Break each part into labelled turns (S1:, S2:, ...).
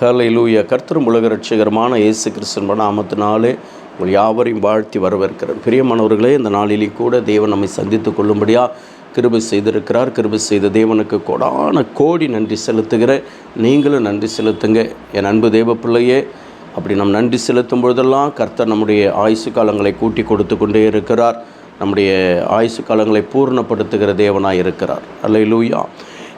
S1: ஹalleluya கர்த்தரும் உலக ரட்சகரமான இயேசு கிறிஸ்தன் நாமத்தினாலே உங்கள் யாவரையும் வாழ்த்தி வரவேற்கிறேன். பிரியமானவர்களே இந்த நாளிலே கூட தேவன் நம்மை சந்தித்து கொள்ளும்படியாக கிருபை செய்திருக்கிறார். கிருபை செய்த தேவனுக்கு கோடான கோடி நன்றி செலுத்துகிறேன். நீங்களும் நன்றி செலுத்துங்க. என் அன்பு தேவ பிள்ளையே அப்படி நம் நன்றி செலுத்தும் பொழுதெல்லாம் கர்த்தர் நம்முடைய ஆயுசு காலங்களை கூட்டி கொடுத்து கொண்டே இருக்கிறார். நம்முடைய ஆயுசு காலங்களை பூர்ணப்படுத்துகிற தேவனாக இருக்கிறார். அல்லேலூயா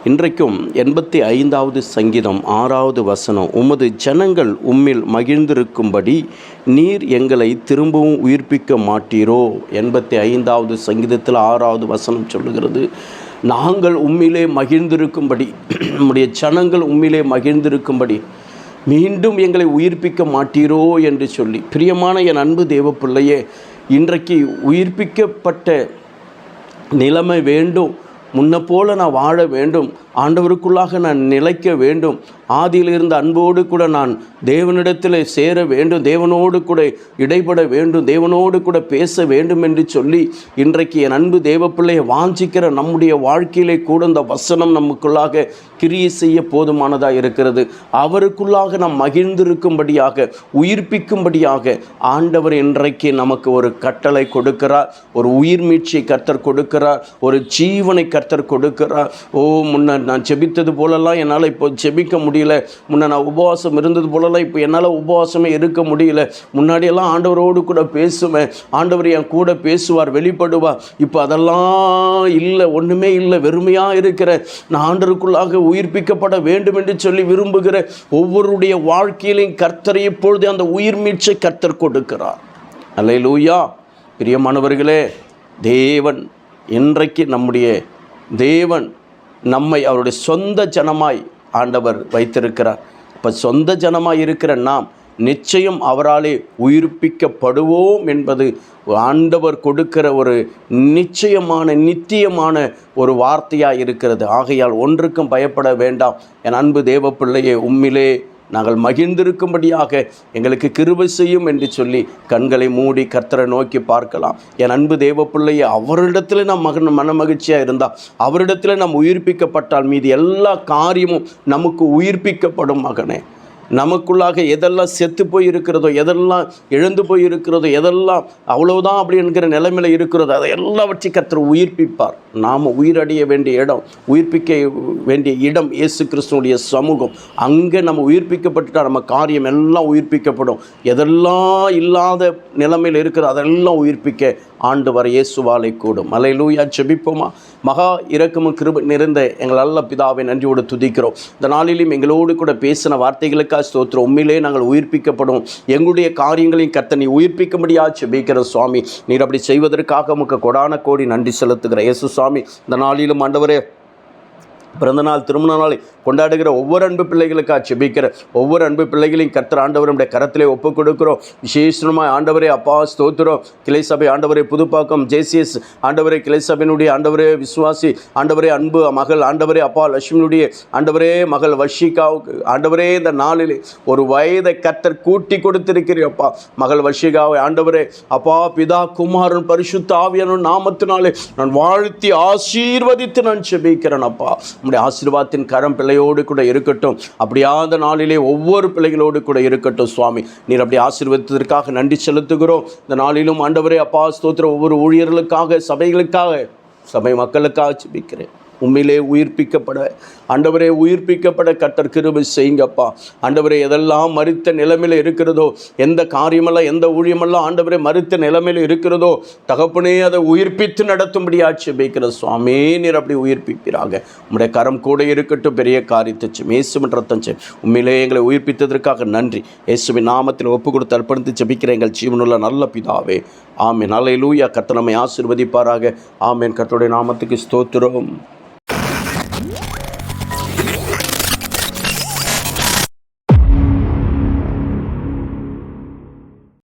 S1: இன்றைக்கும் எண்பத்தி ஐந்தாவது சங்கீதம் ஆறாவது வசனம். உமது ஜனங்கள் உம்மில் மகிழ்ந்திருக்கும்படி நீர் எங்களை திரும்பவும் உயிர்ப்பிக்க மாட்டீரோ? எண்பத்தி ஐந்தாவது சங்கீதத்தில் ஆறாவது வசனம் சொல்லுகிறது. நாங்கள் உம்மிலே மகிழ்ந்திருக்கும்படி நம்முடைய ஜனங்கள் உம்மிலே மகிழ்ந்திருக்கும்படி மீண்டும் எங்களை உயிர்ப்பிக்க மாட்டீரோ? என்று சொல்லி பிரியமான என் அன்பு தேவ பிள்ளையே இன்றைக்கு உயிர்ப்பிக்கப்பட்ட நிலைமை வேண்டும். முன்ன போல நான் வாழ வேண்டும். ஆண்டவருக்குள்ளாக நான் நிலைக்க வேண்டும். ஆதியில் இருந்த அன்போடு கூட நான் தேவனிடத்தில் சேர வேண்டும். தேவனோடு கூட இடைபட வேண்டும். தேவனோடு கூட பேச வேண்டும் என்று சொல்லி இன்றைக்கு என் அன்பு தேவப்பிள்ளையை வாஞ்சிக்கிற நம்முடைய வாழ்க்கையிலே கூட இந்த வசனம் நமக்குள்ளாக கிரியை செய்ய போதுமானதாக இருக்கிறது. அவருக்குள்ளாக நாம் மகிழ்ந்திருக்கும்படியாக உயிர்ப்பிக்கும்படியாக ஆண்டவர் இன்றைக்கு நமக்கு ஒரு கட்டளை கொடுக்கிறார். ஒரு உயிர் மீட்சியை கர்த்தர் கொடுக்கிறார். ஒரு ஜீவனை கர்த்தர் கொடுக்கிறார். ஓ முன்ன நான் ஜெபித்தது போலலாம் என்னால் இப்போ ஜெபிக்க முடியல. முன்ன நான் உபவாசம் இருந்தது போலலாம் இப்போ என்னால் உபவாசமே இருக்க முடியல. முன்னாடியெல்லாம் ஆண்டவரோடு கூட பேசுவேன். ஆண்டவர் என் கூட பேசுவார் வெளிப்படுவார். இப்போ அதெல்லாம் இல்லை ஒன்றுமே இல்லை வெறுமையாக இருக்கிற நான் ஆண்டருக்குள்ளாக உயிர்ப்பிக்கப்பட வேண்டும் என்று சொல்லி விரும்புகிற ஒவ்வொருடைய வாழ்க்கையிலையும் கர்த்தரை இப்பொழுது அந்த உயிர் மீட்சை கர்த்தர் கொடுக்கிறார். அல்லேலூயா. பிரியமானவர்களே தேவன் இன்றைக்கு நம்முடைய தேவன் நம்மை அவருடைய சொந்த ஜனமாய் ஆண்டவர் வைத்திருக்கிறார். இப்போ சொந்த ஜனமாய் இருக்கிற நாம் நிச்சயம் அவராலே உயிர்ப்பிக்கப்படுவோம் என்பது ஆண்டவர் கொடுக்கிற ஒரு நிச்சயமான நித்தியமான ஒரு வார்த்தையாக இருக்கிறது. ஆகையால் ஒன்றுக்கும் பயப்பட வேண்டாம். என் அன்பு தேவப்பிள்ளையே உம்மிலே நாங்கள் மகிழ்ந்திருக்கும்படியாக எங்களுக்கு கிருபை செய்யும் என்று சொல்லி கண்களை மூடி கர்த்தரை நோக்கி பார்க்கலாம். என் அன்பு தேவ பிள்ளையை அவரிடத்தில் நாம் மகன் மன மகிழ்ச்சியாக இருந்தால் அவரிடத்தில் நாம் உயிர்ப்பிக்கப்பட்டால் மீது எல்லா காரியமும் நமக்கு உயிர்ப்பிக்கப்படும் மகனே. நமக்குள்ளாக எதெல்லாம் செத்து போய் இருக்கிறதோ எதெல்லாம் இழந்து போய் இருக்கிறதோ எதெல்லாம் அவ்வளவுதான் அப்படி என்கிற நிலைமையில் இருக்கிறதோ அதை எல்லாவற்றையும் கர்த்தர் உயிர்ப்பிப்பார். நாம் உயிரடைய வேண்டிய இடம் உயிர்ப்பிக்க வேண்டிய இடம் இயேசு கிறிஸ்துனுடைய சமூகம். அங்கே நம்ம உயிர்ப்பிக்கப்பட்டுட்டால் நம்ம காரியம் எல்லாம் உயிர்ப்பிக்கப்படும். எதெல்லாம் இல்லாத நிலைமையில் இருக்கிற அதெல்லாம் உயிர்ப்பிக்க ஆண்டு வர இயேசுவாலை கூடும். மலையிலூயா செபிப்போமா மகா இரக்கமும் கிருப நிறைந்த எங்கள் நல்ல பிதாவை நன்றியோடு துதிக்கிறோம். இந்த நாளிலும் எங்களோடு கூட பேசின வார்த்தைகளுக்காக ஸ்தோத்திரம். உண்மையிலே நாங்கள் உயிர்ப்பிக்கப்படும். எங்களுடைய காரியங்களையும் கத்தனி உயிர்ப்பிக்க முடியாது செபிக்கிற சுவாமி. நீர் அப்படி செய்வதற்காக உமக்கு கொடான கோடி நன்றி செலுத்துகிற இயேசு சுவாமி. இந்த நாளிலும் ஆண்டவரே பிறந்தநாள் திருமண நாளை கொண்டாடுகிற ஒவ்வொரு அன்பு பிள்ளைகளுக்காக செபிக்கிற ஒவ்வொரு அன்பு பிள்ளைகளையும் கர்த்தர் ஆண்டவருடைய கரத்திலே ஒப்புக் கொடுக்கிறோம். விசேஷமாய் ஆண்டவரே அப்பா ஸ்தோத்திரம். கிளை சபை ஆண்டவரை புதுப்பாக்கம் ஜேசிஎஸ் ஆண்டவரே கிளை சபையினுடைய ஆண்டவரே விசுவாசி ஆண்டவரே அன்பு மகள் ஆண்டவரே அப்பா லட்சுமியுடைய ஆண்டவரே மகள் வர்ஷிகாவுக்கு ஆண்டவரே இந்த நாளிலே ஒரு வயதை கர்த்தர் கூட்டி கொடுத்திருக்கிறீப்பா மகள் வர்ஷிகாவை ஆண்டவரே அப்பா பிதா குமாரன் பரிசுத்த ஆவியனும் நாமத்தினாலே நான் வாழ்த்தி ஆசீர்வதித்து நான் செபிக்கிறேன் அப்பா. நம்முடைய ஆசீர்வாதத்தின் கரம் பிள்ளையோடு கூட இருக்கட்டும். அப்படியாத நாளிலே ஒவ்வொரு பிள்ளைகளோடு கூட இருக்கட்டும் சுவாமி. நீர் அப்படி ஆசீர்வதித்ததற்காக நன்றி செலுத்துகிறோம். இந்த நாளிலும் ஆண்டவரே அப்பா ஸ்தோத்திர ஒவ்வொரு ஊழியர்களுக்காக சபைகளுக்காக சபை மக்களுக்காக ஜெபிக்கிறேன். உண்மையிலே உயிர்ப்பிக்கப்பட. ஆண்டவரே உயிர்ப்பிக்கப்பட கட்டர் கிருபை செய்யுங்கப்பா. ஆண்டவரே எதெல்லாம் மறுத்த நிலைமையில் இருக்கிறதோ எந்த காரியமெல்லாம் எந்த ஊழியமெல்லாம் ஆண்டவரே மறுத்த நிலைமையில் இருக்கிறதோ தகப்பனே அதை உயிர்ப்பித்து நடத்தும்படியா பேக்கிற சுவாமி நீர் அப்படி உயிர்ப்பிப்பிறாங்க உங்களுடைய கரம் கூட இருக்கட்டும் பெரிய காரியத்தை மேசுமன் ரத்தம் செய் உண்மையிலே எங்களை உயிர்ப்பித்ததற்காக நன்றி. இயேசுவின் நாமத்தில் ஒப்பு கொடுத்து அர்ப்பணித்து ஜெபிக்கிற எங்கள் ஜீவனுள்ள நல்ல பிதாவே. ஆமேன். நல்ல லூயா கத்தனமை ஆசிர்வதிப்பாராக ஆசீர்வதிப்பாராக. ஆமேன். கர்த்தருடைய நாமத்துக்கு ஸ்தோத்திரம். Yeah.